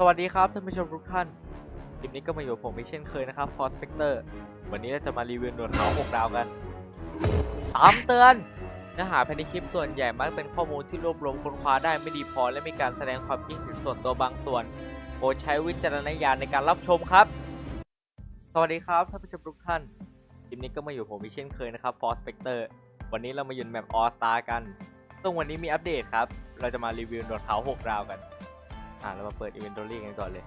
สวัสดีครับท่านผู้ชมทุกท่านคลิปนี้ก็มาอยู่ผมอีกเช่นเคยนะครับฟอสเปกเตอร์วันนี้เราจะมารีวิวหนวดเขาหกดาวกันตามเตือนเนื้อหาภายในคลิปส่วนใหญ่มักเป็นข้อมูลที่รวบรวมค้นคว้าได้ไม่ดีพอ และมีการแสดงความคิดเห็นส่วนตัวบางส่วนโปรดใช้วิจารณญาณในการรับชมครับ สวัสดีครับท่านผู้ชมทุกท่านคลิปนี้ก็มาอยู่ผมอีกเช่นเคยนะครับฟอสเปกเตอร์วันนี้เรามาอยู่ในแมปออสตากันซึ่งวันนี้มีอัปเดตครับเราจะมารีวิวหนวดเขาหกดาวกัน อ่าเรามาเปิดอีเวนต์รี่กันก่อนเลย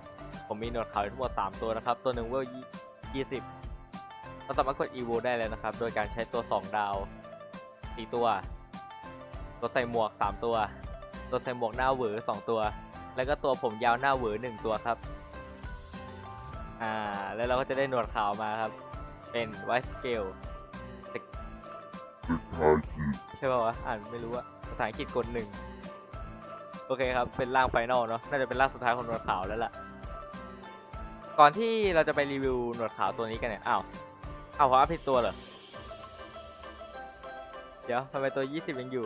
ผมมีหนวดเขาอยู่ทั้งหมด3ตัวนะครับ ตัวหนึ่งเวลยี่สิบเราสามารถกด EVO ได้เลยนะครับ โดยการใช้ตัว 2 ดาว4ตัว ตัวใส่หมวก 3 ตัว ตัวใส่หมวกหน้าเหวอ2ตัว แล้วก็ตัวผมยาวหน้าเหวอ1ตัวครับ อ่า แล้วเราก็จะได้หนวดขาวมาครับ เป็นไวท์สเกลใช่ป่าวะ อ่านไม่รู้อะภาษาอังกฤษกดหนึ่ง โอเคครับ เป็นร่างไฟนอลเนาะ น่าจะเป็นร่างสุดท้ายของหนวดขาวแล้วล่ะ ก่อนที่เราจะไปรีวิวหนวดขาวตัวนี้กันเนี่ย อ้าว อ้าวผมอัพผิดตัวเหรอ เดี๋ยวทำไมตัว 20 ยังอยู่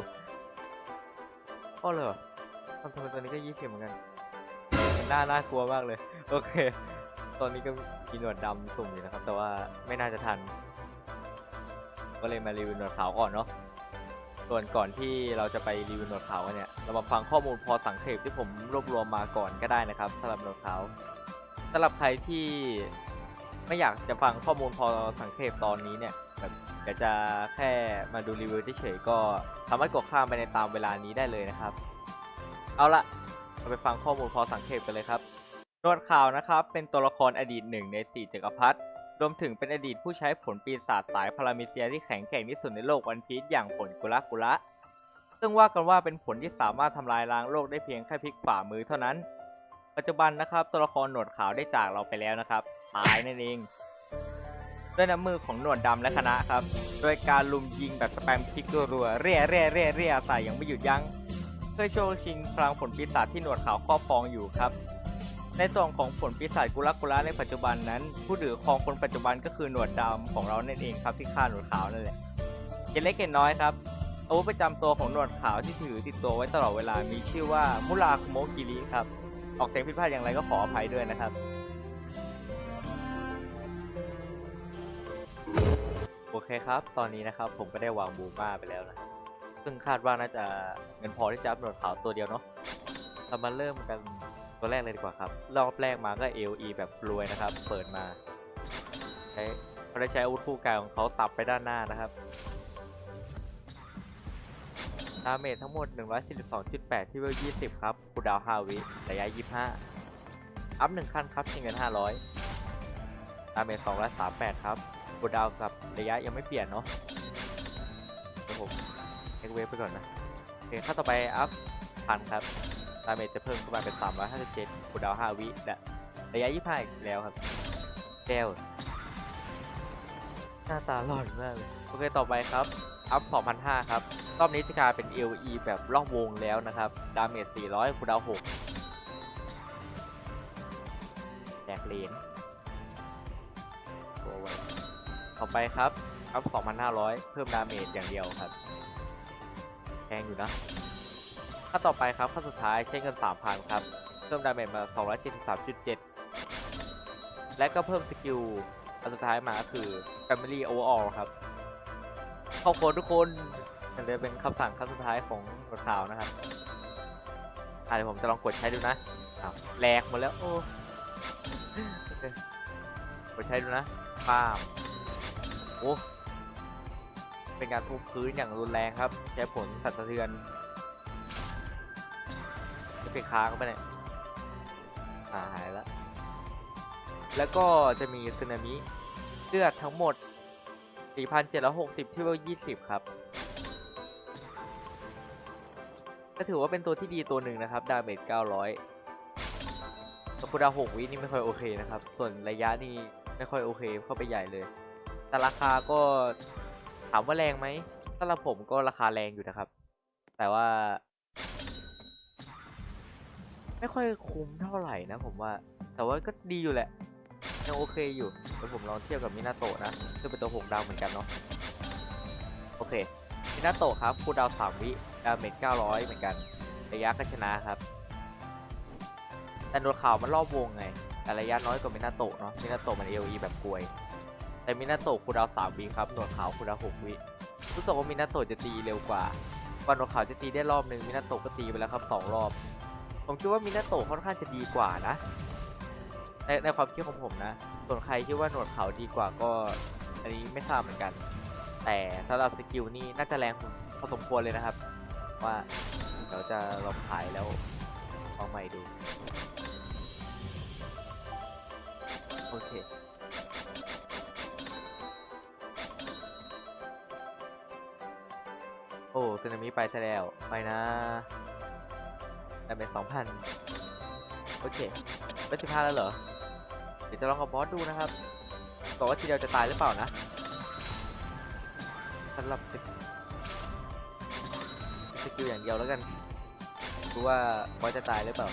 อ้อเหรอทำไมตัวนี้ก็ 20 เหมือนกันมันน่าน่ากลัวมากเลย โอเค ตอนนี้ก็มีหนวดดำสุ่มอยู่นะครับ แต่ว่าไม่น่าจะทัน ก็เลยมารีวิวหนวดขาวก่อนเนาะ ส่วนก่อนที่เราจะไปรีวิวหนวดขาเนี่ย เรามาฟังข้อมูลพอสังเขปที่ผมรวบรวมมาก่อนก็ได้นะครับสำหรับหนวดขาสำหรับใครที่ไม่อยากจะฟังข้อมูลพอสังเขปตอนนี้เนี่ยแบบอยากจะแค่มาดูรีวิวเฉยๆก็สามารถกดข้ามไปในตามเวลานี้ได้เลยนะครับ เอาละเราไปฟังข้อมูลพอสังเขปกันเลยครับนวดขาวนะครับ เป็นตัวละครอดีตหนึ่งในสี่จักรพรรดิ รวมถึงเป็นอดีตผู้ใช้ผลปีศาจสายพารามิเซียที่แข็งแกร่งที่สุดในโลกวันพีชอย่างผลกุระกุระ ซึ่งว่ากันว่าเป็นผลที่สามารถทำลายล้างโลกได้เพียงแค่พลิกฝ่ามือเท่านั้น ปัจจุบันนะครับตัวละครหนวดขาวได้จากเราไปแล้วนะครับตายนั่นเองด้วยน้ำมือของหนวดดำและคณะครับ โดยการลุมยิงแบบสแปมคลิกรัวเรียเรียเรียเรียใส่อย่างไม่หยุดยัง้งเพื่อโชว์ชิงพลังผลปีศาจที่หนวดขาวครอบครองอยู่ครับ ในส่วนของผลปีศาจกุลักกุละในปัจจุบันนั้น ผู้ถือครองคนปัจจุบันก็คือหนวดดำของเรานั่นเองครับที่ฆ่าหนวดขาวนั่นแหละเกล็ดเล็กเกล็น้อยครับอาวุธประจำตัวของหนวดขาวที่ถือติดตัวไว้ตลอดเวลามีชื่อว่ามุราคุโมกิริครับ ออกเสียงผิดพลาดอย่างไรก็ขออภัยด้วยนะครับ โอเคครับ ตอนนี้นะครับผมก็ได้วางบูม่าไปแล้วนะซึ่งคาดว่าน่าจะเงินพอที่จะอัพหนวดขาวตัวเดียวเนาะเรามาเริ่มกัน ตัวแรกเลยดีกว่าครับ รอบแรกมาก็ AOE แบบรวยนะครับ เปิดมา ใช้เขาได้ใช้อาวุธคู่กายของเขาสับไปด้านหน้านะครับดาเมจทั้งหมด 142.8 ที่เวล 20 ครับคูดาวน์5วิระยะ 25 อัพ 1 ขั้นครับใช้เงิน 500 ดาเมจ 238 ครับคูดาวกับระยะยังไม่เปลี่ยนเนาะเดี๋ยวผมเอ็กเวฟไปก่อนนะโอเคขั้นต่อไปอัพพันครับ ดาเมจจะเพิ่มขึ้นมาเป็น357คูดาว5วิและระยะ25อีกแล้วครับแก้วหน้าตาหล่อนมากเลยโอเคต่อไปครับ อัพ2,500ครับ รอบนี้จะกลายเป็น LE แบบล่องวงแล้วนะครับ ดาเมจ 400 คูดาว 6แจกเหรียญตัวไว้ต่อไปครับ อัพ 2,500 เพิ่มดาเมจอย่างเดียวครับ แพงอยู่นะ ขั้นต่อไปครับขั้นสุดท้ายใช้เงิน 3,000 ครับ เพิ่มดาเมจมา 273.7 และก็เพิ่มสกิลอันสุดท้ายมาก็คือ Family Overall ครับข้าโค้ดทุกคนอันนี้เป็นคำสั่งขั้นสุดท้ายของบทข่าวนะครับอะเดี๋ยวผมจะลองกดใช้ดูนะแหลกหมดแล้วโอ้กดใช้ดูนะป้ามโอ้เป็นการทุบพื้นอย่างรุนแรงครับ ใช้ผลสั่นสะเทือน ไปค้างไปเนี่ยอ่าหายแล้ว แล้วก็จะมีสึนามิเลือดทั้งหมด 4,760ที่เวล20 ครับ ก็ถือว่าเป็นตัวที่ดีตัวหนึ่งนะครับ ดาเมจ 900แต่คูลดา6วินี่ไม่ค่อยโอเคนะครับ ส่วนระยะนี่ไม่ค่อยโอเคเข้าไปใหญ่เลย แต่ราคาก็ถามว่าแรงไหมสำหรับผมก็ราคาแรงอยู่นะครับ แต่ว่า ไม่ค่อยคุ้มเท่าไหร่นะผมว่า แต่ว่าก็ดีอยู่แหละ ยังโอเคอยู่เดี๋ยวผมลองเทียบกับมินาโตะนะซึ่งเป็นตัวหกดาวเหมือนกันเนาะ โอเค มินาโตะครับคูดาวน์3วิ ดาเมจ900เหมือนกัน ระยะก็ชนะครับ แต่หนวดขาวมันรอบวงไง แต่ระยะน้อยกว่ามินาโตะเนาะ มินาโตะมัน AOE แบบกลวย แต่มินาโตะคูดาวสามวิครับหนวดขาวคูดาวหกวิรู้สึกว่ามินาโตะจะตีเร็วกว่าว่าหนวดขาวจะตีได้รอบหนึ่งมินาโตะก็ตีไปแล้วครับสองรอบ ผมคิดว่ามินาโตะค่อนข้างจะดีกว่านะ ในในความคิดของผมนะ ส่วนใครคิดว่าหนวดเขาดีกว่าก็ อันนี้ไม่ทราบเหมือนกัน แต่สำหรับสกิลนี่น่าจะแรงพอสมควรเลยนะครับ ว่าเดี๋ยวจะลองขายแล้วเอาใหม่ดู โอเคโอ้สึนามิไปซะแล้ว ไปนะ แต่เป็นสองพันโอเคเป็นสิบห้าแล้วเหรอ เดี๋ยวจะลองกับบอสดูนะครับบอกว่าทีเดียวจะตายหรือเปล่านะสำหรับสกิลสกิลอย่างเดียวแล้วกันดูว่าบอสจะตายหรือเปล่า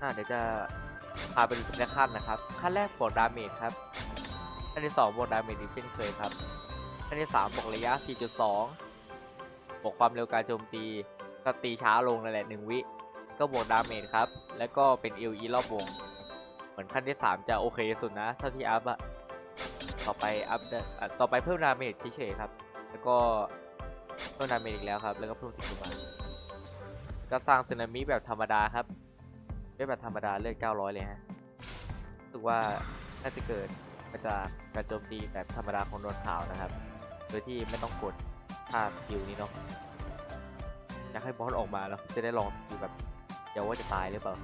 อ่าเดี๋ยวจะพาไปดูทีละขั้นนะครับ ขั้นแรกบวกดาเมจครับขั้นที่สองบวกดาเมจอีกเช่นเคยครับขั้นที่สามบวกระยะ 4.2บวกความเร็วการโจมตี ก็ตีช้าลงนั่นแหละหนึ่งวิ ก็บวกดาเมจครับ แล้วก็เป็น LE รอบวง เหมือนขั้นที่ 3 จะโอเคสุดนะเท่าที่อัพอะต่อไปอัพได้อะต่อไปเพิ่มดาเมจเฉยๆครับ แล้วก็เพิ่มดาเมจอีกแล้วครับ แล้วก็เพิ่มสิบมาก็สร้างสึนามิแบบธรรมดาครับไม่แบบธรรมดาเลือด900 เลยฮะรู้สึกว่าน่าจะเกิดมาจากการโจมตีแบบธรรมดาของนวลขาวนะครับ โดยที่ไม่ต้องกดท่าสกิลนี้เนาะ อยากให้บอสออกมาแล้วจะได้ลองสกิลแบบเดี๋ยวว่าจะตายหรือเปล่า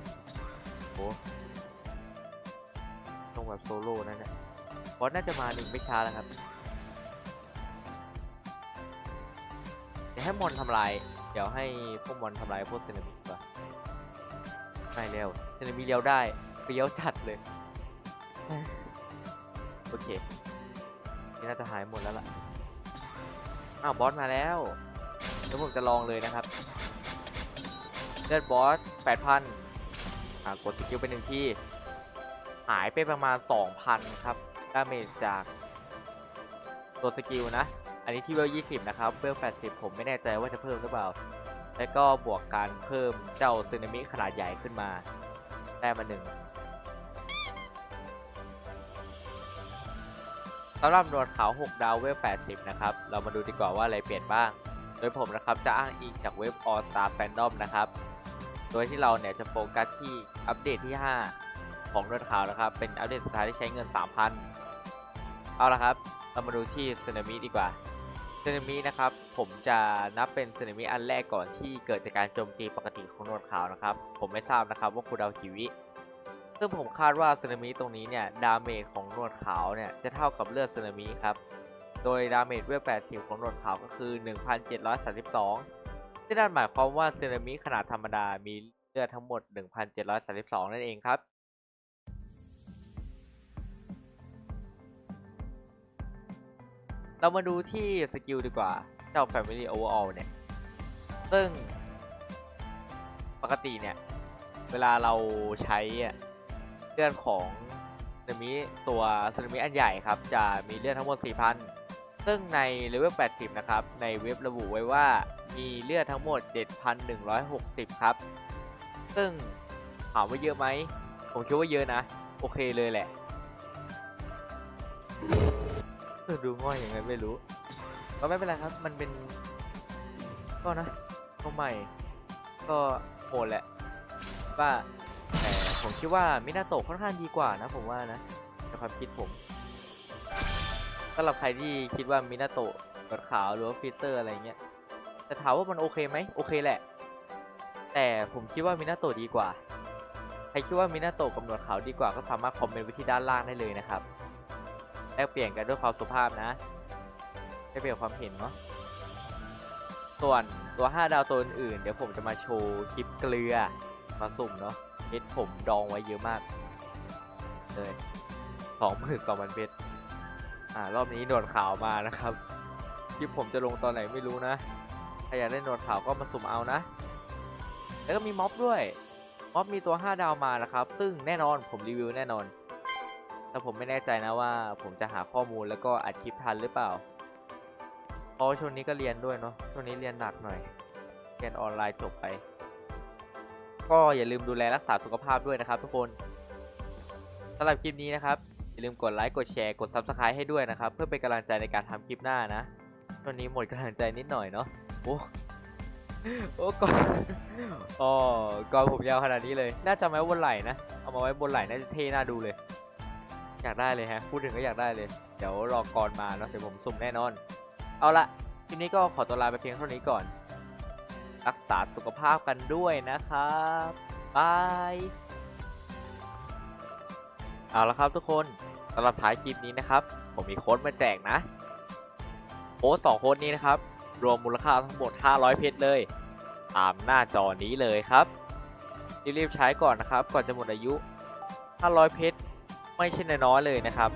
โอ้ต้องแบบโซโล่นั่นแหละบอสน่าจะมาหนึ่งไม่ช้าแล้วครับเดี๋ยวให้มอนทำลาย เดี๋ยวให้พวกมอนทำลายพวกเซนามิกว่าไม่เร็วเซนามิเลี้ยวได้เปรี้ยวจัดเลยโอเคนี่น่าจะหายหมดแล้วล่ะอ้าวบอสมาแล้ว เดี๋ยวผมจะลองเลยนะครับเลือดบอส8,000อ่ากดสกิลไปหนึ่งที่ หายไปประมาณ2,000ครับดาเมจจากตัวสกิลนะ อันนี้ที่เวล20นะครับเวล80ผมไม่แน่ใจว่าจะเพิ่มหรือเปล่า แล้วก็บวกการเพิ่มเจ้าซึนามิขนาดใหญ่ขึ้นมาได้มาหนึ่งสำหรับหนวดขาว 6 ดาวเวล 80 นะครับ เรามาดูดีกว่าว่าอะไรเปลี่ยนบ้าง โดยผมนะครับจะอ้างอิงจากเว็บ All Star Fandom นะครับ โดยที่เราเนี่ยจะโฟกัสที่อัปเดตที่ 5 ของหนวดขาวนะครับ เป็นอัปเดตสุดท้ายที่ใช้เงิน 3,000 เอาละครับ เรามาดูที่สึนามิดีกว่าสึนามินะครับ ผมจะนับเป็นสึนามิอันแรกก่อนที่เกิดจากการโจมตีปกติของนวดขาวนะครับ ผมไม่ทราบนะครับว่าคูลดาวกีวิซึ่งผมคาดว่าสึนามิตรงนี้เนี่ย ดาเมจของนวดขาวเนี่ยจะเท่ากับเลือดสึนามิครับ โดยดาเมจเวล80 ของหนวดขาวก็คือ 1,732ที่นั่นหมายความว่าสึนามิขนาดธรรมดามีเลือดทั้งหมด 1,732 นั่นเองครับ เรามาดูที่สกิลดีกว่า เจ้า Family Overall เนี่ย ซึ่งปกติเนี่ย เวลาเราใช้เลือดของสึนามิตัวสึนามิอันใหญ่ครับ จะมีเลือดทั้งหมด 4,000 ซึ่งในเลเวล 80 นะครับ ในเว็บระบุไว้ว่ามีเลือดทั้งหมด 7,160 ครับ ซึ่งถามว่าเยอะไหม ผมคิดว่าเยอะนะ โอเคเลยแหละ ดูง่อยยังไงไม่รู้ ก็ไม่เป็นไรครับ มันเป็น ก็นะก็ใหม่ ก็โหดแหละ ว่าแต่ผมคิดว่ามินาโตะค่อนข้างดีกว่านะผมว่านะในความคิดผม สำหรับใครที่คิดว่ามินาโตะกดขาวหรือว่าฟิเตอร์อะไรเงี้ยแต่ถามว่ามันโอเคไหมโอเคแหละ แต่ผมคิดว่ามินาโตะดีกว่า ใครคิดว่ามินาโตะกับหนวดขาวดีกว่าก็สามารถคอมเมนต์ไว้ที่ด้านล่างได้เลยนะครับแลกเปลี่ยนกันด้วยความสุภาพนะแลกเปลี่ยนความเห็นเนาะส่วนตัว 5 ดาวตัวอื่นๆเดี๋ยวผมจะมาโชว์คลิปเกลือมาสุ่มเนาะเพชรผมดองไว้เยอะมากเลยสองหมื่นสองพันเพชร อ่ารอบนี้หนวดขาวมานะครับคลิปผมจะลงตอนไหนไม่รู้นะใครอยากได้หนวดขาวก็มาสุ่มเอานะ แล้วก็มีม็อบด้วยม็อบมีตัว 5 ดาวมานะครับ ซึ่งแน่นอนผมรีวิวแน่นอน แต่ผมไม่แน่ใจนะว่า ผมจะหาข้อมูลแล้วก็อัดคลิปทันหรือเปล่า เพราะช่วงนี้ก็เรียนด้วยเนาะ ช่วงนี้เรียนหนักหน่อย เรียนออนไลน์จบไป ก็อย่าลืมดูแลรักษาสุขภาพด้วยนะครับทุกคนสำหรับคลิปนี้นะครับ อย่าลืมกดไลค์กดแชร์กด Subscribe ให้ด้วยนะครับ เพื่อเป็นกำลังใจในการทำคลิปหน้านะตอนนี้หมดกำลังใจนิดหน่อยเนาะโอ้โอ้ก่อนอ๋อก่อนผมยาวขนาดนี้เลย น่าจะไว้บนไหล่นะ เอามาไว้บนไหล่น่าจะเท่น่าดูเลย อยากได้เลยฮะ พูดถึงก็อยากได้เลย เดี๋ยวรอกรมาเนาะเดี๋ยวผมสุ่มแน่นอน เอาละคลิปนี้ก็ขอตัวลาไปเพียงเท่านี้ก่อน รักษาสุขภาพกันด้วยนะครับบาย เอาละครับทุกคนำหรับท้ายคลิปนี้นะครับ ผมมีโค้ดมาแจกนะ โค้ดสองโค้ดนี้นะครับ รวมมูลค่าทั้งหมด 500 เพชรเลย ตามหน้าจอนี้เลยครับ รีบๆใช้ก่อนนะครับ ก่อนจะหมดอายุ 500 เพชรไม่ใช่น้อยเลยนะครับ